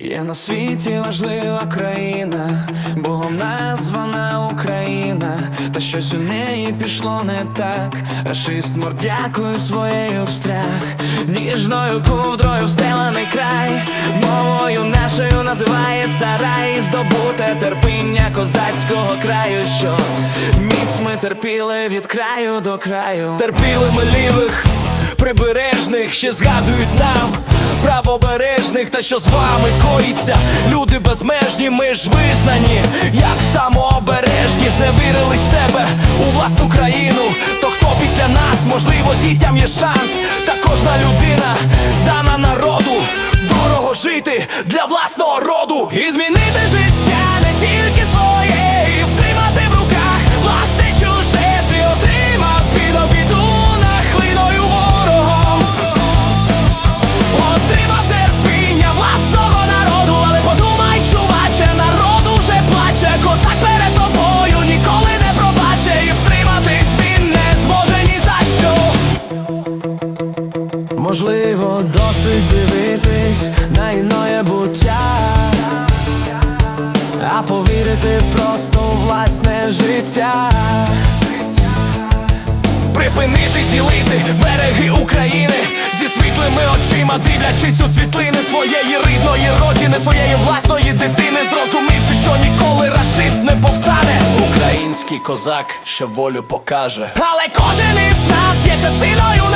Є на світі важлива країна, Богом названа Україна, та щось у неї пішло не так. Рашист мордякою своєю встрях, ніжною ковдрою встелений край, мовою нашою називається рай, здобуте терпіння козацького краю, що міць ми терпіли від краю до краю. Терпіли ми лівих, прибережних, ще згадують нам правобережних, та що з вами коїться, люди безмежні, ми ж визнані, як самообережні, зневірили себе у власну країну. То хто після нас, можливо, дітям є шанс, та кожна людина Можливо, досить дивитись на іноє буття, а повірити просто у власне життя. Припинити ділити береги України зі світлими очима, дивлячись у світлини своєї рідної родини, своєї власної дитини, зрозумівши, що ніколи расист не повстане. Український козак ще волю покаже. Але кожен із нас є частиною